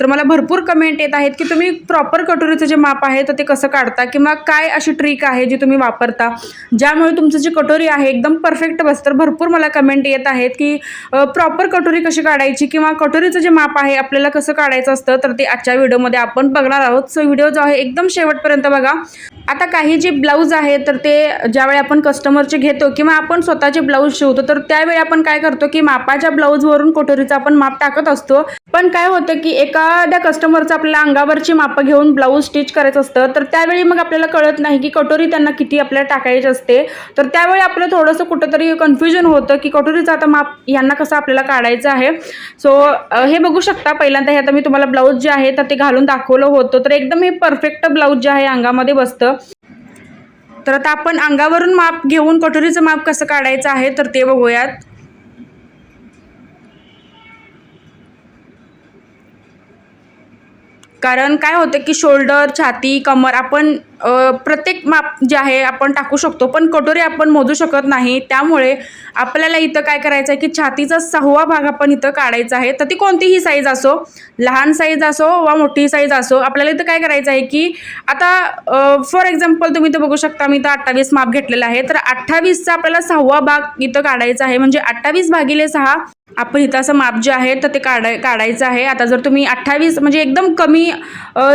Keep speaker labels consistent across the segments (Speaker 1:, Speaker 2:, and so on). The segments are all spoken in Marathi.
Speaker 1: तर मला भरपूर कमेंट येत आहेत की तुम्ही प्रॉपर कटोरीचं जे माप आहे तर ते कसं काढता? किंवा काय अशी ट्रिक आहे जी तुम्ही वापरता? ज्यामुळे तुमचं जी कटोरी आहे एकदम परफेक्ट बसतं तर भरपूर मला कमेंट येत आहेत की प्रॉपर कटोरी कशी काढायची? किंवा कटोरीचं जे माप आहे आपल्याला कसं काढायचं असतं? तर ते आजच्या व्हिडिओमध्ये आपण बघणार आहोत. सो व्हिडिओ जो आहे एकदम शेवटपर्यंत बघा. आता काही जे ब्लाऊज आहे तर ते ज्यावेळी आपण कस्टमरचे घेतो किंवा आपण स्वतःचे ब्लाऊज शिवतो तर त्यावेळी आपण काय करतो की मापाच्या ब्लाऊजवरून कटोरीचं आपण माप टाकत असतो. पण काय होतं की एका एखाद्या कस्टमरचं आपल्याला अंगावरची मापं घेऊन ब्लाऊज स्टिच करायचं असतं तर त्यावेळी मग आपल्याला कळत नाही की कटोरी त्यांना किती आपल्याला टाकायची असते. तर त्यावेळी आपलं थोडंसं कुठंतरी कन्फ्युजन होतं की कटोरीचं आता माप यांना कसं आपल्याला काढायचं आहे. सो हे बघू शकता पहिल्यांदा हे आता मी तुम्हाला ब्लाऊज जे आहे तर ते घालून दाखवलं होतं. तर एकदम हे परफेक्ट ब्लाऊज जे आहे अंगामध्ये बसतं. तर आता आपण अंगावरून माप घेऊन कटोरीचं माप कसं काढायचं आहे तर ते बघूयात. कारण काय होतं की शोल्डर छाती कमर आपण प्रत्येक माप जे आहे आपण टाकू शकतो पण कटोरी आपण मोजू शकत नाही. त्यामुळे आपल्याला इथं काय करायचं आहे की छातीचा सहावा भाग आपण इथं काढायचा आहे. तर ती कोणतीही साईज असो लहान साईज असो वा मोठी साईज असो आपल्याला इथं काय करायचं आहे की आता फॉर एक्झाम्पल तुम्ही इथं बघू शकता मी इथं अठ्ठावीस माप घेतलेलं आहे. तर अठ्ठावीसचा आपल्याला सहावा भाग इथं काढायचा आहे. म्हणजे अठ्ठावीस भागिले सहा आपण इथं असं माप जे आहे तर ते काढाय काढायचं आहे. आता जर तुम्ही अठ्ठावीस म्हणजे एकदम कमी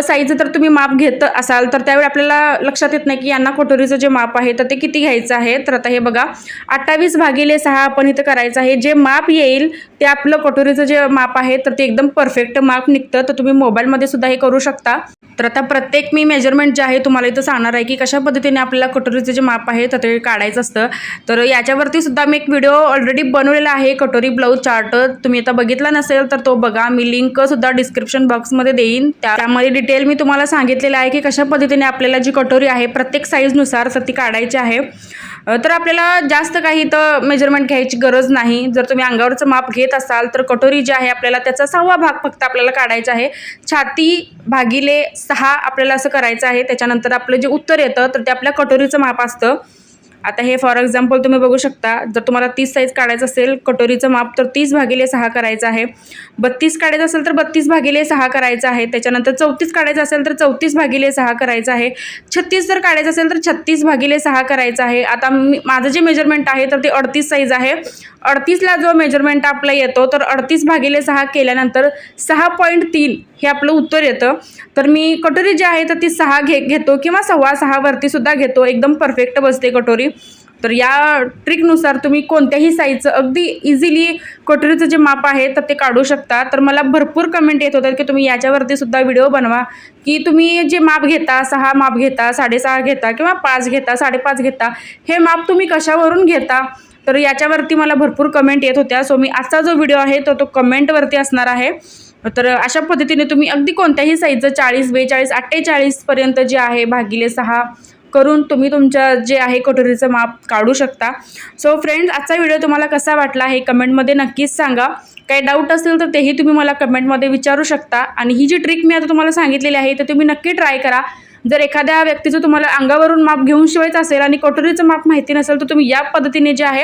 Speaker 1: साईजचं तर तुम्ही माप घेत असाल तर त्यावेळी आपल्याला लक्षात येत नाही की यांना कटोरीचं जे माप आहे तर ते किती घ्यायचं आहे. तर आता हे बघा अठ्ठावीस भागिले सहा आपण इथं करायचं आहे. जे माप येईल ते आपलं कटोरीचं जे माप आहे तर ते एकदम परफेक्ट माप निघतं. तर तुम्ही मोबाईलमध्ये सुद्धा हे करू शकता. तर आता प्रत्येक मी मेजरमेंट जे आहे तुम्हाला इथं सांगणार आहे की कशा पद्धतीने आपल्याला कटोरीचं जे माप आहे तर ते काढायचं असतं. तर याच्यावरती सुद्धा मी एक व्हिडिओ ऑलरेडी बनवलेला आहे कटोरी ब्लाऊज चार्ट तुम्ही आता बघितला नसेल तर तो बघा. मी लिंक सुद्धा डिस्क्रिप्शन बॉक्समध्ये देईन. त्यामध्ये डिटेल मी तुम्हाला सांगितलेलं आहे की कशा पद्धतीने आपल्याला जी कटोरी आहे प्रत्येक साईजनुसार तर ती काढायची आहे. तर आपल्याला जास्त काही तर मेजरमेंट घ्यायची गरज नाही. जर तुम्ही अंगावरचं माप घेत असाल तर कटोरी जी आहे आपल्याला त्याचा सहावा भाग फक्त आपल्याला काढायचा आहे. छाती भागिले सहा आपल्याला असं करायचं आहे. त्याच्यानंतर आपलं जे उत्तर येतं तर ते आपल्या कटोरीचं माप असतं. आता हे फॉर एक्झाम्पल तुम्ही बघू शकता जर तुम्हाला तीस साईज काढायचं असेल कटोरीचं माप तर तीस भागिले सहा करायचं आहे. बत्तीस काढायचं असेल तर बत्तीस भागिले सहा करायचं आहे. त्याच्यानंतर चौतीस काढायचं असेल तर चौतीस भागिले सहा करायचं आहे. छत्तीस जर काढायचं असेल तर छत्तीस भागिले सहा करायचं आहे. आता मी माझं जे मेजरमेंट आहे तर ते अडतीस साईज आहे. अडतीसला जो मेजरमेंट आपला येतो तर अडतीस भागिले सहा केल्यानंतर सहा पॉईंट तीन हे आपलं उत्तर येतं. तर मी कटोरी जी आहे तर ती सहा घे घेतो किंवा सव्वा सहावरती सुद्धा घेतो. एकदम परफेक्ट बसते कटोरी. तर या ट्रिकनुसार तुम्ही कोणत्याही साईजचं अगदी इझिली कटोरीचं जे माप आहे तर ते काढू शकता. तर मला भरपूर कमेंट येत होतात की तुम्ही याच्यावरती सुद्धा व्हिडिओ बनवा. की तुम्ही जे माप घेता सहा माप घेता साडेसहा घेता किंवा पाच घेता साडेपाच घेता हे माप तुम्ही कशावरून घेता? तर याच्यावरती मला भरपूर कमेंट येत होत्या. सो मी आजचा जो व्हिडिओ आहे तो तो कमेंटवरती असणार आहे. तर अशा पद्धतीने तुम्ही अगदी कोणत्याही साईजचं चाळीस बेचाळीस अठ्ठेचाळीसपर्यंत जे आहे भागिले सहा करून तुम्ही तुमच्या जे आहे कटोरीचं माप काढू शकता. सो फ्रेंड्स आजचा व्हिडिओ तुम्हाला कसा वाटला हे कमेंटमध्ये नक्कीच सांगा. काही डाऊट असेल तर तेही तुम्ही मला कमेंटमध्ये विचारू शकता. आणि ही जी ट्रिक मी आता तुम्हाला सांगितलेली आहे तर तुम्ही नक्की ट्राय करा. जर एखाद्या व्यक्तीचं तुम्हाला अंगावरून माप घेऊन शिवायचं असेल आणि कटोरीचं माप माहिती नसेल तर तुम्ही या पद्धतीने जे आहे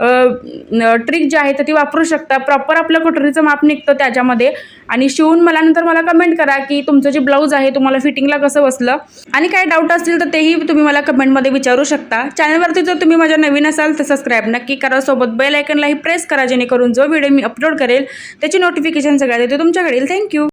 Speaker 1: ट्रिक जी आहे तर ती वापरू शकता. प्रॉपर आपलं कटोरीचं माप निघतं त्याच्यामध्ये. आणि शिवून मला नंतर मला कमेंट करा की तुमचं जे ब्लाऊज आहे तुम्हाला फिटिंगला कसं बसलं. आणि काही डाऊट असतील तर तेही तुम्ही मला कमेंटमध्ये विचारू शकता. चॅनलवरती जर तुम्ही माझ्या नवीन असाल तर सबस्क्राईब नक्की करा. सोबत बेल आयकनलाही प्रेस करा जेणेकरून जो व्हिडिओ मी अपलोड करेल त्याची नोटिफिकेशन सगळ्यात येते तुमच्याकडील थँक्यू